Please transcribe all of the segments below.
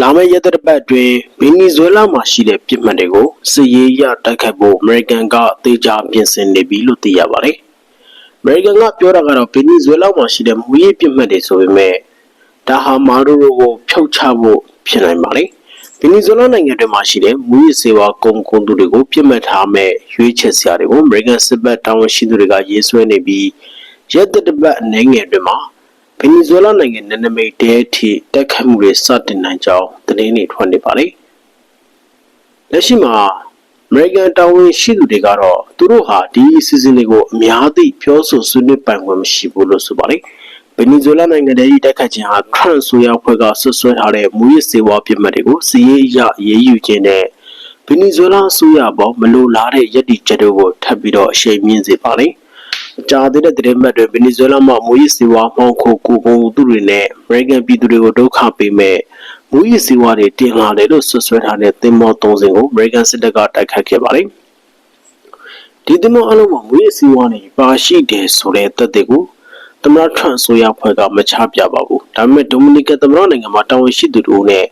လာမယ့်ရက်သတ္တပတ်အတွင်းဗင်နီဇွဲလားမှာရှိတဲ့ပြည်မှန်တွေကိုစစ်ရေးရတိုက်ခတ်ဖို့အမေရိကန်ကသေချာပြင်ဆင်နေပြီလို့သိရပါတယ်။အမေရိကန်ကပြောတာကတော့ဗင်နီဇွဲလားမှာရှိတဲ့မူရေးပြည်မှန်တွေဆိုပေမဲ့ဒါဟာမာဒိုရိုကိုဖျောက်ချဖို့ဖြစ်နိုင်ပါလေ။ဗင်နီဇွဲလားနိုင်ငံတွင်းမှာရှိတဲ့မူရေးစေဝါကုန်ကုန်သူတွေကိုပြစ်မှတ်ထားမဲ့ရွေးချယ်စရာတွေကိုအမေရိကန်စစ်ဘက်တာဝန်ရှိသူတွေကရေးဆွဲနေပြီးရက်သတ္တပတ်အနေငယ်အတွင်းမှာ ဗင်နီဇွဲလားနိုင်ငံနယ်နိမိတ်တဲထိတက်ခတ်မှုတွေစတင်နိုင်ကြောင်းသတင်းတွေထွက်နေပါလေ။လက်ရှိမှာအမေရိကန်တာဝန်ရှိသူတွေကတော့သူတို့ဟာဒီအစီအစဉ်တွေကိုအများသိပြောဆိုဆွေးနွေးပိုင်ခွင့်မရှိဘူးလို့ဆိုပါလေ။ဗင်နီဇွဲလားနိုင်ငံရဲ့တက်ခတ်ခြင်းဟာထရန့်ဆိုရဖွဲ့ကဆွဆွဲထားတဲ့မူရစ်စေဝါပြစ်မှတ်တွေကိုစီးရေးအရရေးယူခြင်းနဲ့ဗင်နီဇွဲလားအစိုးရပေါ်မလိုလားတဲ့ရည်တည်ချက်တို့ကိုထပ်ပြီးတော့အရှိန်မြင့်စေပါ လေ။ကြာသေးတဲ့သတင်းမှတ်တွေဗင်နီဇွဲလားမှာမူရစ်စီဝါမှောင်ခိုကိုကုန်သူတွေနဲ့အမေရိကန်ပြည်သူတွေကိုဒုက္ခပေးမဲ့မူရစ်စီဝါတွေတင်လာတယ်လို့ဆွဆွဲထားတဲ့သင်္ဘောသုံးစင်းကိုအမေရိကန်စစ်တပ်ကတိုက်ခတ်ခဲ့ပါတယ်။ဒီသင်္ဘောအလုံးမှာမူရစ်စီဝါတွေပါရှိတယ်ဆိုတဲ့သက်သေကိုသမ္မတထရန့်ဆိုရဖွဲ့ကမချပြပါဘူး။ဒါပေမဲ့ဒိုမီနီကန်သမ္မတနိုင်ငံမှာတာဝန်ရှိသူတို့နဲ့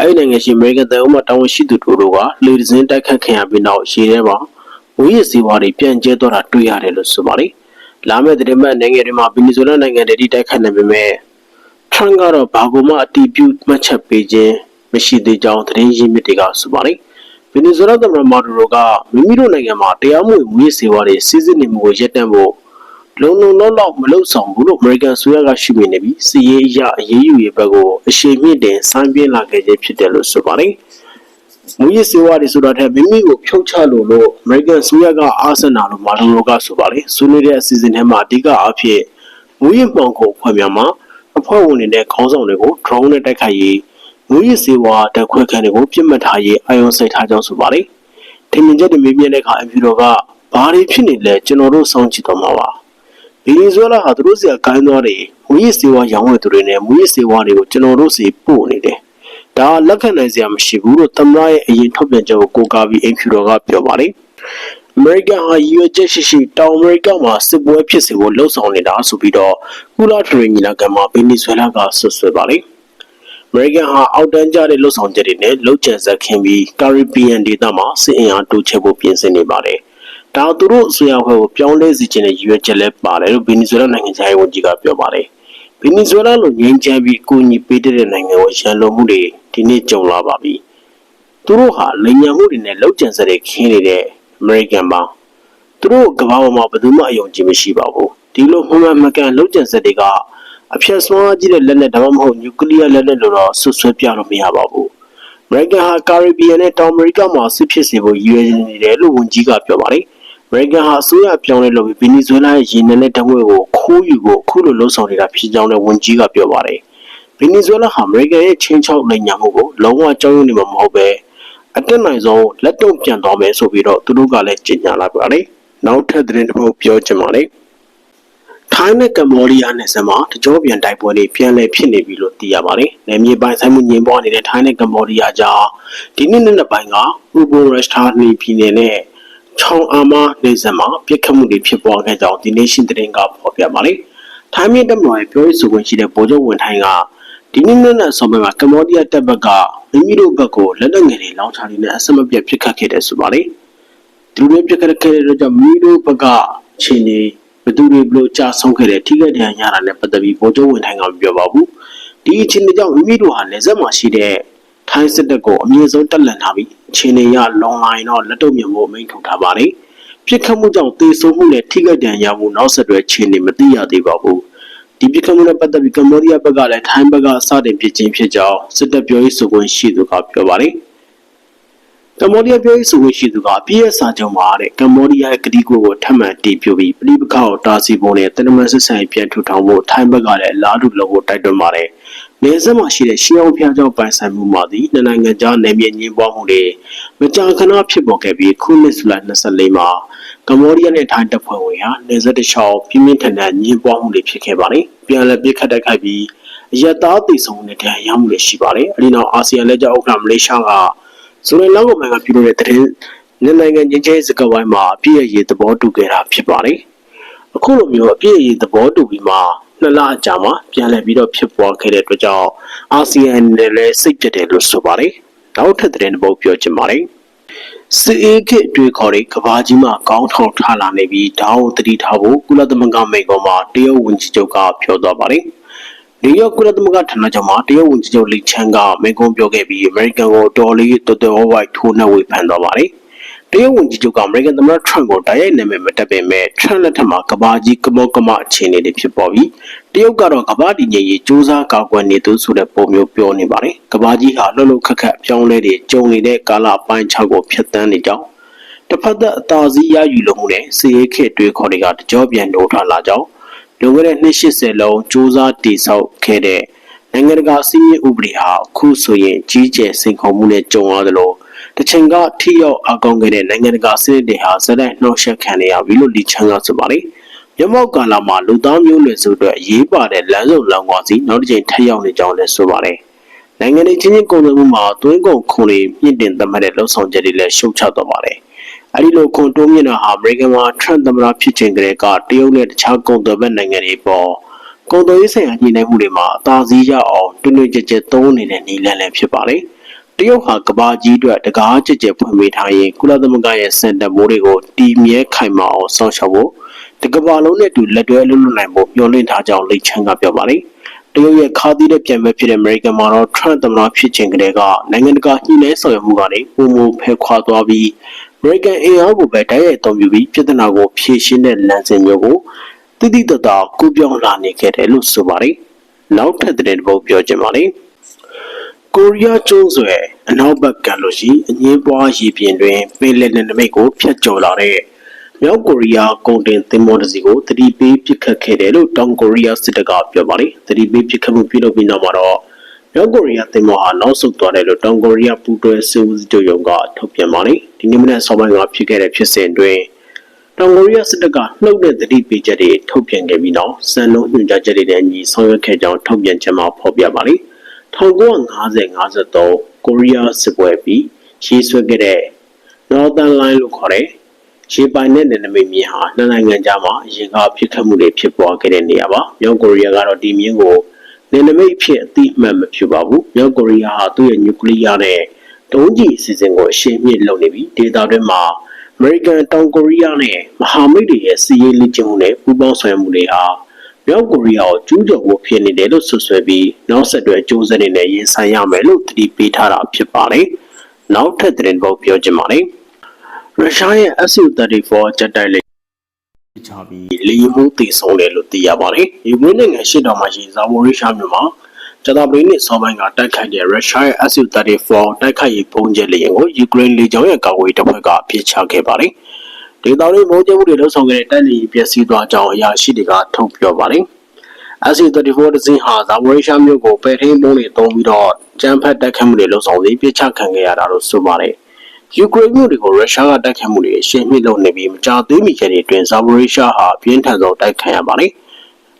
အဲဒီနိုင်ငံရှိအမေရိကန်တပ်အုပ်မှတာဝန်ရှိသူတို့ကလေဒဇင်းတိုက်ခတ်ခံရပြီးနောက်ရှေ့ထဲမှာမူရစ်စီဝါတွေပြန်ကျဲသွားတာတွေ့ရတယ်လို့ဆိုပါတယ်။ လာမယ့်သတင်းပတ်နိုင်ငံတွေမှာဗင်နီဇွဲလားနိုင်ငံတည်းတိုက်ခတ်နေပေမဲ့ထရန့်ကတော့ဘာကိုမှအတီးပြုမှတ်ချက်ပေးခြင်းမရှိသေးကြောင်းသတင်းရင်းမြစ်တွေကဆိုပါတယ်။ဗင်နီဇွဲလားသမ္မတမာဒူရိုကမိမိတို့နိုင်ငံမှာတရားမဝင်မူရစ်စေဝါတွေစီးစစ်နေမှုကိုရပ်တန့်ဖို့လုံလုံလောက်လောက်မလုံဆောင်ဘူးလို့အမေရိကန်ဆိုရကရှိမိနေပြီးစီရေးအရအရေးယူရေးဘက်ကိုအရှိန်မြင့်တင်ဆိုင်းပြင်းလာခဲ့ခြင်းဖြစ်တယ်လို့ဆိုပါတယ်။ မူရစ်စေဝါတွေဆိုတာထက်မိမိကိုဖြုတ်ချလို့လို့အမေရိကန်ဆိုရကအားစနာလို့မာဒူရိုကဆိုပါလေဆွေးနွေးတဲ့အစီအစဉ်ထဲမှာအဓိကအဖြစ်မူရစ်မှောင်ခိုဖွဲ့များမှာအဖွဲ့ဝင်တွေနဲ့ခေါင်းဆောင်တွေကို drone နဲ့တိုက်ခိုက်ရေးမူရစ်စေဝါတက်ခွဲခံတွေကိုပြစ်မှတ်ထားရေးအာရုံစိုက်ထားကြောင်းဆိုပါလေထင်မြင်ချက်တွေမေးမြန်းတဲ့အခါအန်ဖြူတော်ကဘာတွေဖြစ်နေလဲကျွန်တော်တို့စောင့်ကြည့်တော့မှာပါဗီနီဇွဲလားဟာသူတို့စီကကိုင်းသွားတယ်မူရစ်စေဝါရောင်းဝယ်သူတွေနဲ့မူရစ်စေဝါတွေကိုကျွန်တော်တို့စီပို့နေတယ် ဒါလက်ခံနိုင်စရာမရှိဘူးလို့သမ္မတရဲ့အရင်ထုတ်ပြန်ချက်ကိုကိုးကားပြီးအင်ဖြူတော်ကပြောပါတယ်။အမေရိကန်ဟာရည်ရွယ်ချက်ရှိရှိတောင်အမေရိကမှာစစ်ပွဲဖြစ်စေဖို့လှုံ့ဆော်နေတာဆိုပြီးတော့ကုလထရီညီလာခံမှာဗင်နီဇွဲလားကဆွဆွဲပါတယ်။အမေရိကန်ဟာအောက်တန်းကျတဲ့လှုံ့ဆော်ချက်တွေနဲ့လှုပ်ကြံစက်ခင်းပြီးကာရစ်ဘီယန်ဒေသမှာစစ်အင်အားတိုးချဲ့ဖို့ပြင်ဆင်နေပါတယ်။ဒါသူတို့အစိုးရဖွဲ့ကိုပြောင်းလဲစေချင်တဲ့ရည်ရွယ်ချက်လည်းပါတယ်လို့ဗင်နီဇွဲလားနိုင်ငံခြားရေးဝန်ကြီးကပြောပါတယ်။ဗင်နီဇွဲလားလိုငြိမ်းချမ်းပြီးအကူအညီပေးတဲ့နိုင်ငံကိုရန်လိုမှုတွေ ဒီနေ့ကြုံလာပါပြီ။သူတို့ဟာလိမ်ညာမှုတွေနဲ့လောက်ကျန်စတဲ့ခင်းနေတဲ့အမေရိကန်ပါ။သူတို့ကမ္ဘာပေါ်မှာဘယ်သူမှအယုံကြည်မရှိပါဘူး။ဒီလိုမှန်မှန်မကန်လောက်ကျန်စတွေကအဖျက်ဆွမ်းကြီးတဲ့လက်နဲ့ဒါမှမဟုတ်နျူကလ িয়ার လက်နဲ့လို့တော့ဆွဆွဲပြလို့မရပါဘူး။အမေရိကန်ဟာကာရစ်ဘီယန်နဲ့တောင်အမေရိကမှာစစ်ဖြစ်စေဖို့ရည်ရွယ်နေတယ်လို့ဝန်ကြီးကပြောပါတယ်။အမေရိကန်ဟာအစိုးရပြောင်းလဲလုပ်ပြီးဗင်နီဇွဲလားရဲ့ရေနံနဲ့ဓာတ်ငွေ့ကိုခိုးယူဖို့အခုလိုလှုံ့ဆော်နေတာဖြစ်ကြောင်းလည်းဝန်ကြီးကပြောပါတယ်။ ဗင်နီဇွဲလားဟာအမေရိကန်ရဲ့ချင်းချောက်လိမ်ညာမှုကိုလုံးဝကြောက်ရွံ့နေမှာမဟုတ်ပဲအတက်နိုင်ဆုံးလက်တုံ့ပြန်သွားမယ်ဆိုပြီးတော့သူတို့ကလည်းကြေညာလာပါတယ်။နောက်ထပ်သတင်းတစ်ပုဒ်ပြောချင်ပါတယ်။ထိုင်းနဲ့ကမ္ဘောဒီးယားနယ်စပ်မှာတကြောပြန်တိုက်ပွဲတွေပြန်လည်ဖြစ်နေပြီလို့သိရပါတယ်။နယ်မြေပိုင်ဆိုင်မှုညင်ပွားနေတဲ့ထိုင်းနဲ့ကမ္ဘောဒီးယားကြားဒီနေ့နေ့နှစ်ပိုင်းကဥပိုရရှ်ထာနီပြည်နယ်နဲ့ချောင်းအာမနေဆက်မှာပြစ်ခတ်မှုတွေဖြစ်ပွားခဲ့ကြောင်းဒီနေ့ရှင်သတင်းကဖော်ပြပါတယ်။ထိုင်းပြည်တပ်မတော်ရဲ့ပြောရေးဆိုခွင့်ရှိတဲ့ဗိုလ်ချုပ်ဝန်ထိုင်းက ဒီနေ့နေ့နဲ့ဆောင်းပိုင်းမှာကမ္ဘောဒီးယားတပ်ဘက်ကမိမိတို့ဘက်ကိုလက်နက်ငယ်တွေလောင်းချနေတဲ့အဆက်မပြတ်ပြစ်ခတ်ခဲ့တယ်ဆိုပါတယ်။ဒီလိုပြစ်ခတ်ခဲ့တဲ့အတွက်ကြောင့်မိမိတို့ဘက်ကချင်းနေဘယ်သူတွေဘလို့ကြာဆုံးခဲ့တဲ့ထိခိုက်ဒဏ်ရာရတာနဲ့ပတ်သက်ပြီးဗိုလ်ချုပ်ဝန်ထိုင်းကမပြောပါဘူး။ဒီအချင်းတွေကြောင့်မိမိတို့ဟာလက်ဆက်မှာရှိတဲ့ထိုင်းစစ်တပ်ကိုအမြင့်ဆုံးတက်လှန်ထားပြီးအချင်းတွေရလွန်လာရင်တော့လက်တော့မြုံဖို့အမိန့်ထုတ်ထားပါတယ်။ပြစ်ခတ်မှုကြောင့်တေဆုံးမှုနဲ့ထိခိုက်ဒဏ်ရာမှုနောက်ဆက်တွဲချင်းတွေမသိရသေးပါဘူး။ ဒီပြစ်ခတ်မှုနဲ့ပတ်သက်ပြီးကမ္ဘောဒီးယားဘက်ကလည်းထိုင်းဘက်ကစတင်ဖြစ်ချင်းဖြစ်ကြောင်းစစ်တပ်ပြောရေးဆိုခွင့်ရှိသူကပြောပါတယ်။ကမ္ဘောဒီးယားပြောရေးဆိုခွင့်ရှိသူကအပြည့်အစာချုပ်မှာတဲ့ကမ္ဘောဒီးယားရဲ့ကတိကိုကိုထပ်မံတည်ပြုပြီးပြည်ပခါကိုတာစီပုံနဲ့တနမဆက်ဆံပြန်ထူထောင်ဖို့ထိုင်းဘက်ကလည်းအလားတူလုပ်ဖို့တိုက်တွန်းပါတယ်။ နေဆက်မှာရှိတဲ့ရှီအောင်ဖျားကြောင့်ပိုင်ဆိုင်မှုမှာဒီနှစ်နိုင်ငံကြားနယ်မြေညှင်းပွားမှုတွေမကြာခဏဖြစ်ပေါ်ခဲ့ပြီးခုနှစ်ဇူလိုင်24မှာကမ္ဘောဒီးယားနဲ့ထိုင်းတပ်ဖွဲ့ဝင်ဟာနေဆက်တလျှောက်ပြင်းပြင်းထန်ထန်ညှင်းပွားမှုတွေဖြစ်ခဲ့ပါတယ်။ပြန်လည်ပြစ်ခတ်တိုက်ခိုက်ပြီးအရတားသိဆုံးတဲ့တရားရမှုတွေရှိပါတယ်။အဲဒီနောက်အာဆီယံလက်ကျဥက္ကဋ္ဌမလေးရှားကဇူလိုင်လကုန်ပိုင်းကပြုလုပ်တဲ့တရင်နှစ်နိုင်ငံချင်းချင်းစကားဝိုင်းမှာအပြည့်အရေးသဘောတူခဲ့တာဖြစ်ပါတယ်။အခုလိုမျိုးအပြည့်အရေးသဘောတူပြီးမှမ နှစ်လအကြာမှာပြန်လည်ပြီးတော့ဖြစ်ပွားခဲ့တဲ့အတွက်ကြောင့်အာဆီယံနဲ့လည်းစိတ်ပြတ်တယ်လို့ဆိုပါတယ်။နောက်ထပ်သတင်းတစ်ပုဒ်ပြောချင်ပါတယ်။စစ်အေးခေတ်အတွေ့ခေါ်တဲ့ကဘာကြီးမှာကောင်းထောင်ထားလာနေပြီးဒါကိုတတိထားဖို့ကုလသမဂ္ဂမိန့်ခွန်းမှာတရုတ်ဝန်ကြီးချုပ်ကပြောသွားပါတယ်။ဒီရောက်ကုလသမဂ္ဂဌာနချုပ်မှာတရုတ်ဝန်ကြီးချုပ်လီချန်ကမိန့်ခွန်းပြောခဲ့ပြီးအမေရိကန်ကိုတော်လေးတော်တော်ဝိုက်ထိုးနှက်ဝေဖန်သွားပါတယ်။ တရုတ်ဝန်ကြီးချုပ်ကအမေရိကန်သမ္မတထရန့်ကိုတိုက်ရိုက်နာမည်မတက်ပေမဲ့ထရန့်လက်ထက်မှာကဘာကြီးကမောကမအခြေအနေတွေဖြစ်ပေါ်ပြီးတရုတ်ကတော့ကဘာတည်ငြိမ်ရေးစူးစမ်းကောက်ွယ်နေသူဆိုတဲ့ပုံမျိုးပြောနေပါတယ်။ကဘာကြီးဟာလှုပ်လှုပ်ခက်ခက်ပြောင်းလဲတွေကြုံနေတဲ့ကာလပိုင်း၆ကိုဖျက်ဆီးနေကြောင်းတစ်ဖက်သက်အသာစီးရယူလို့မှုနဲ့စီရေးခေတ်တွေခေါ်တွေကတကြောပြန်တိုးထားလာကြောင်းလွန်ခဲ့တဲ့နှစ်80လုံးစူးစမ်းတည်ဆောက်ခဲ့တဲ့နိုင်ငံတကာစီးရေးဥပဒေဟာအခုဆိုရင်ကြီးကျယ်စိန်ခေါ်မှုနဲ့ကြုံရသလို တချိန်ကထိရောက်အကောင်းခဲ့တဲ့နိုင်ငံတကာစနစ်တွေဟာဇက်တိုက်နှောက်ယှက်ခံနေရပြီလို့လီချန်ကဆိုပါတယ်။မြမောက်ကာလာမှာလူသားမျိုးနွယ်စုအတွက်အရေးပါတဲ့လမ်းစုံလမ်းကွာစီနောက်တစ်ချိန်ထပ်ရောက်နေကြောင်းလည်းဆိုပါတယ်။နိုင်ငံရေးချင်းချင်းကုန်သွယ်မှုမှာသွင်းကုန်ခွန်တွေမြင့်တင်သတ်မှတ်တဲ့လှုပ်ဆောင်ချက်တွေလည်းရှုတ်ချသွားပါတယ်။အဲဒီလိုခွန်တိုးမြင့်တာဟာအမေရိကန်မှာထရန့်သမ္မတဖြစ်ချိန်ကလေးကတရုတ်နဲ့တခြားကုန်သွယ်ဘက်နိုင်ငံတွေပေါ်ကုန်သွယ်ရေးဆိုင်ရာညှိနှိုင်းမှုတွေမှာအသာစီးရအောင်တွင်တွင်ကြဲကြဲသုံးနေတဲ့နည်းလမ်းလည်းဖြစ်ပါတယ်။ တရုတ်ဟာကဘာကြီးအတွက်တကားကြက်ကြက်ဖွင့်ပေးထားရင်ကုလသမဂ္ဂရဲ့စင်တာမိုးတွေကိုတီမြဲခိုင်မာအောင်စောင့်ရှောက်ဖို့တကဘာလုံးနဲ့တူလက်တွဲလှုပ်လှုပ်နိုင်ဖို့မျှော်လင့်ထားကြောင်းလိတ်ချန်ကပြောပါတယ်။တရုတ်ရဲ့ခါသီးတဲ့ပြန်ပဲဖြစ်တဲ့ American မှာတော့ Trump သမ္မတဖြစ်ခြင်းကလေးကနိုင်ငံတကာညှိနှိုင်းဆောင်ရွက်မှုကနေပုံမဖယ်ခွာသွားပြီး American အင်အားကိုပဲတိုက်ရိုက်အသုံးပြုပြီးပြည်ထနာကိုဖြည့်ရှင်းတဲ့လမ်းစဉ်မျိုးကိုတိတိတသာကူးပြောင်းလာနေခဲ့တယ်လို့ဆိုပါတယ်။နောက်ထပ်တဲ့တစ်ပုဒ်ပြောချင်ပါတယ်။ ကိုရီးယားကျွန်းဆွယ်အနောက်ဘက်ကလို့ရှိအငင်းပွားရေပြင်တွင်ပင်လယ်နယ်နိမိတ်ကိုဖျက်ကျော်လာတဲ့မြောက်ကိုရီးယားကုန်တင်သင်္ဘောတစ်စီးကိုတတိပေးပစ်ခတ်ခဲ့တယ်လို့တောင်ကိုရီးယားစစ်တပ်ကပြောပါတယ်။တတိပေးပစ်ခတ်မှုပြုလုပ်ပြီးနောက်မှာတော့မြောက်ကိုရီးယားသင်္ဘောဟာနောက်ဆုတ်သွားတယ်လို့တောင်ကိုရီးယားပူးတွဲစစ်ဦးစီးချုပ်ရုံးကထုတ်ပြန်ပါတယ်။ဒီနေ့မနက်စောပိုင်းကဖြစ်ခဲ့တဲ့ဖြစ်စဉ်တွင်တောင်ကိုရီးယားစစ်တပ်ကနှုတ်တဲ့တတိပေးချက်တွေထုတ်ပြန်ခဲ့ပြီးနောက်စံလုံးညွှန်ကြားချက်တွေနဲ့အညီဆောင်ရွက်ခဲ့ကြောင်းထုတ်ပြန်ချက်မှာဖော်ပြပါတယ်။ 1950-53ကိုရီးယားစစ်ပွဲပြီးရေးဆွဲခဲ့တဲ့ Northern Line လို့ခေါ်တဲ့ရေပိုင်တဲ့နယ်နိမိတ်မြင်းဟာနှစ်နိုင်ငံကြားမှာအရင်ကဖြစ်ခတ်မှုတွေဖြစ်ပွားခဲ့တဲ့နေရာပါ။မြောက်ကိုရီးယားကတော့ဒီမြင်းကိုနယ်နိမိတ်ဖြစ်အတိအမှန်မဖြစ်ပါဘူး။မြောက်ကိုရီးယားဟာသူ့ရဲ့နျူကလ িয়ার နဲ့တုံးကြီးအစီအစဉ်ကိုအရှိန်မြင့်လုပ်နေပြီးဒေသတွင်းမှာအမေရိကန်တောင်ကိုရီးယားနဲ့မဟာမိတ်တွေရဲ့စီးရေးလက်ကျမှုနဲ့ပူးပေါင်းဆောင်ရွက်မှုတွေဟာ မြောက်ကိုရီးယားကိုကျူးကျော်ဖို့ဖြစ်နေတယ်လို့ဆွဆွဲပြီးနောက်ဆက်တွဲအကျိုးဆက်တွေနဲ့ရင်ဆိုင်ရမယ်လို့သတိပေးထားတာဖြစ်ပါတယ်။နောက်ထပ်သတင်းပုတ်ပြောချင်ပါတယ်။ရုရှားရဲ့ Su-34 ဂျက်တိုက်လေချပြီးလေယာဉ်မှုတည်ဆုံတယ်လို့သိရပါတယ်။ယူကရိန်းနိုင်ငံရှေ့တော်မှာရှိဇာမိုရီရှာမြို့မှာကျတာပရင်းနဲ့ဆောင်းပိုင်းကတိုက်ခိုက်တဲ့ရုရှားရဲ့ Su-34 တိုက်ခိုက်ရေးပုံကျဲလေယာဉ်ကိုယူကရိန်းလေကြောင်းရဲ့ကာကွယ်တပ်ဖွဲ့ကပြစ်ချခဲ့ပါတယ်။ ဒေသတွင်းမိုးကျမှုတွေလှုပ်ဆောင်ခဲ့တဲ့တပ်လီပျက်စီးသွားကြောင်းအရာရှိတွေကထုတ်ပြောပါတယ်။ SC34 ဒဇင်းဟာဇာဝရိရှာမြို့ကိုပယ်ထင်းပုံးတွေတုံးပြီးတော့ကြမ်းဖက်တိုက်ခတ်မှုတွေလှုပ်ဆောင်ပြီးပြစ်ချခံခဲ့ရတာလို့ဆိုပါတယ်။ယူကရိန်းမြို့တွေကိုရုရှားကတိုက်ခတ်မှုတွေအရှိန်မြင့်လုပ်နေပြီးမကြာသေးမီချက်တွေအတွင်းဇာဝရိရှာဟာပြင်းထန်ဆုံးတိုက်ခတ်ရပါတယ်။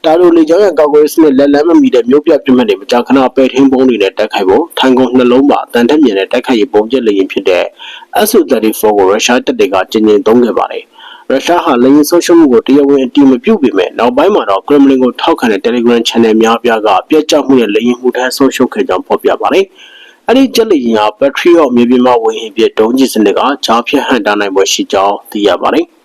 တာလိုလေကြောင်းရန်ကောက်ကွယ်စနစ်လက်လန်းမမီတဲ့မျိုးပြပြမှတ်တွေမကြာခဏပဲ့ထင်းပုံးတွေနဲ့တက်ခိုက်ဖို့ထိုင်ကုန်နှလုံးပါတန်တက်မြင်တဲ့တက်ခိုက်ရေးပုံကျက်လေရင်ဖြစ်တဲ့ SU-34 ကိုရုရှားတပ်တွေကကျင်းကျင်းသုံးခဲ့ပါတယ်။ရုရှားဟာလေရင်ဆုံးရှုံးမှုကိုတရားဝင်အတိမပြုတ်ပေမဲ့နောက်ပိုင်းမှာတော့ Kremlin ကိုထောက်ခံတဲ့ Telegram Channel များပြားကပြက်ကျမှုနဲ့လေရင်မှုထမ်းဆုံးရှုံးခဲ့ကြောင်းဖော်ပြပါတယ်။အဲ့ဒီကျက်လေရင်ဟာ Patriot မြေပြင်မှာဝေဟင်ပြဒုံးကျည်စနစ်ကဂျားဖြတ်ဟန်တာနိုင်ပွဲရှိကြောင်းသိရပါတယ်။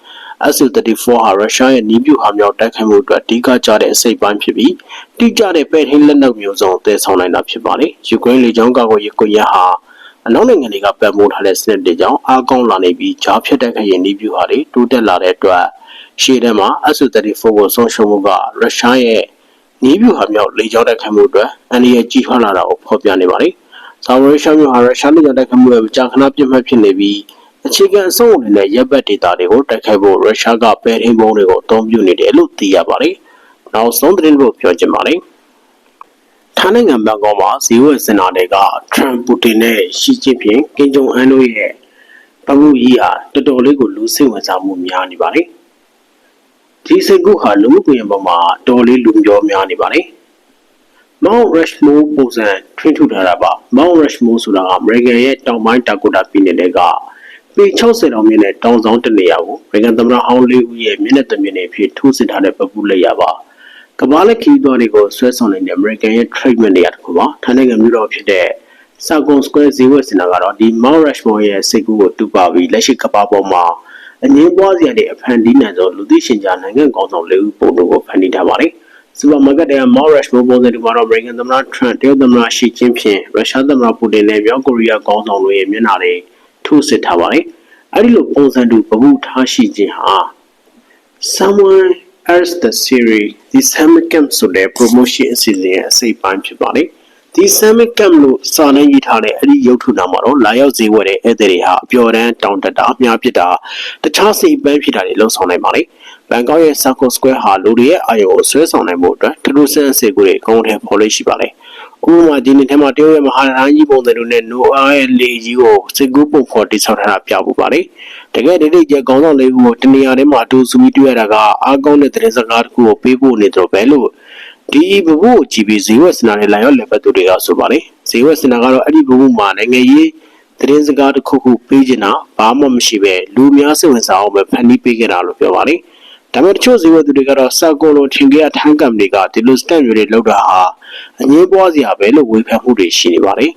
SU-34 ဟာရုရှားရဲ့နီးပြူဟာမြောက်တိုက်ခိုက်မှုအတွက်အဓိကကျတဲ့အစိတ်ပိုင်းဖြစ်ပြီးတိကျတဲ့ပဲ့ထိန်းလက်နက်မျိုးစုံတည်ဆောင်နိုင်တာဖြစ်ပါတယ်။ယူကရိန်းလေကြောင်းကာကွယ်ရေးကွန်ရက်ဟာအနောက်နိုင်ငံတွေကပတ်မိုးထားတဲ့စနစ်တွေကြောင့်အားကောင်းလာနေပြီးဂျားဖြတ်တိုက်ခိုက်ရေးနီးပြူဟာတွေတိုးတက်လာတဲ့အတွက်ရှေ့ထဲမှာ SU-34 ကိုဆုံးရှုံးမှုကရုရှားရဲ့နီးပြူဟာမြောက်လေကြောင်းတိုက်ခိုက်မှုအတွက်အန္တရာယ်ကြီးထွားလာတာကိုဖော်ပြနေပါတယ်။ဇာဝရုရှားမျိုးဟာရုရှားလေကြောင်းတိုက်ခိုက်မှုရဲ့ကြာခဏပြစ်မှတ်ဖြစ်နေပြီး အခြေခံအစုံအနေနဲ့ရပ်ဘက်ဒေတာတွေကိုတိုက်ခိုက်ဖို့ရုရှားကပဲထင်းပုံးတွေကိုအသုံးပြုနေတယ်လို့သိရပါတယ်။နောက်ဆုံးသတင်းဖို့ပြောချင်ပါတယ်။ထိုင်းနိုင်ငံဘန်ကောက်မှာဇီဝစင်နာတွေကထရမ်ပူတင်နဲ့ရှီကျင်းဖျင်ကင်ဂျုံအန်တို့ရဲ့ပမှုကြီးဟာတော်တော်လေးကိုလူစိတ်ဝင်စားမှုများနေပါတယ်။ဒီစိတ်ကူးဟာလူမှုကွန်ရက်ပေါ်မှာတော်လေးလူပြောများနေပါတယ်။ Mount Rushmore ပုံစံထွင်းထူထားတာပါ။ Mount Rushmore ဆိုတာက American ရဲ့တောင်ပိုင်းတာကိုတာပြည်နယ်တွေက ပေ60တောင်မြင့်တဲ့တောင်ဆောင်တနေရာကိုရေကန်သမ္မတဟောင်းလေးဦးရဲ့မျက်နှာတမျက်နှာဖြစ်ထိုးစစ်ထားတဲ့ပပူလက်ရပါကကမ္ဘာလက်ခီးသွားတွေကိုဆွဲဆောင်နေတဲ့ American ရဲ့ treatment တွေကတခုပါထိုင်းနိုင်ငံမြို့တော်ဖြစ်တဲ့ Sargon Square ဈေးဝယ်စင်တာကတော့ဒီ Mount Rushmore ရဲ့စိတ်ကူးကိုတူပါပြီးလက်ရှိကမ္ဘာပေါ်မှာအငင်းပွားစရာတွေအဖန်တီးနိုင်သောလူသိရှင်ကြားနိုင်ငံကောင်းဆောင်လေးဦးပုံတို့ကိုဖန်တီးထားပါတယ်စူပါမားကတ်တွေက Mount Rushmore ပုံစံတွေမှာတော့ American သမ္မတ Trump တရုတ်သမ္မတ Xi Jinping ရုရှားသမ္မတပူတင်နဲ့မြောက်ကိုရီးယားကောင်းဆောင်တို့ရဲ့မျက်နှာတွေ ထိုးစစ်ထားပါတယ်အဲဒီလိုပုံစံတူပပုထားရှိခြင်းဟာ someone else the series the summit camp ဆိုတဲ့ promotion အစီအစဉ်ရဲ့အစိပ်ပိုင်းဖြစ်ပါတယ်ဒီ summit camp လို့စာနဲ့ရေးထားတဲ့အဲ့ဒီရုပ်ထုနာမှာတော့လာရောက်ဈေးဝယ်တဲ့ဧည့်သည်တွေဟာအပျော်တမ်းတောင်းတတာအများဖြစ်တာတခြားစိတ်ပန်းဖြစ်တာတွေလုံဆောင်နိုင်ပါလေဘန်ကောက်ရဲ့ Circle Square ဟာလူတွေရဲ့အာရုံကိုဆွဲဆောင်နိုင်ဖို့အတွက်ထူးထူးဆန်းဆန်းစေကိုတွေအကောင့်ထဲပေါ်လို့ရှိပါလေ ဥပမာဒီနေ့ထဲမှာတရုတ်ရဲ့မဟာရဟန်းကြီးပုံစံလိုနဲ့ Noah ရဲ့လေကြီးကိုစစ်ကူးပုံဖော်တိစောက်ထားတာပြဖို့ပါလေတကယ်ဒီနေ့ကျကောင်းဆောင်လေးကိုတနေရာထဲမှာအတူစုပြီးတွေ့ရတာကအားကောင်းတဲ့သတင်းစကားတစ်ခုကိုပေးဖို့နေတော့ပဲလို့ဒီဘဘကိုကြည့်ပြီးဇီဝစနာနဲ့လာရောက်လက်ပတ်သူတွေကဆိုပါလေဇီဝစနာကတော့အဲ့ဒီဘဘမှာနိုင်ငံရေးသတင်းစကားတစ်ခုခုပေးချင်တာဘာမှမရှိပဲလူများစိတ်ဝင်စားအောင်ပဲဖန်တီးပေးခဲ့တာလို့ပြောပါလေ ဒါပေမဲ့တချို့ဇီဝသူတွေကတော့စာကုန်လုံးထင်ကြရထန်းကံတွေကဒီလိုစတန့်မျိုးတွေလောက်တာဟာအငင်းပွားစရာပဲလို့ဝေဖန်မှုတွေရှိနေပါတယ်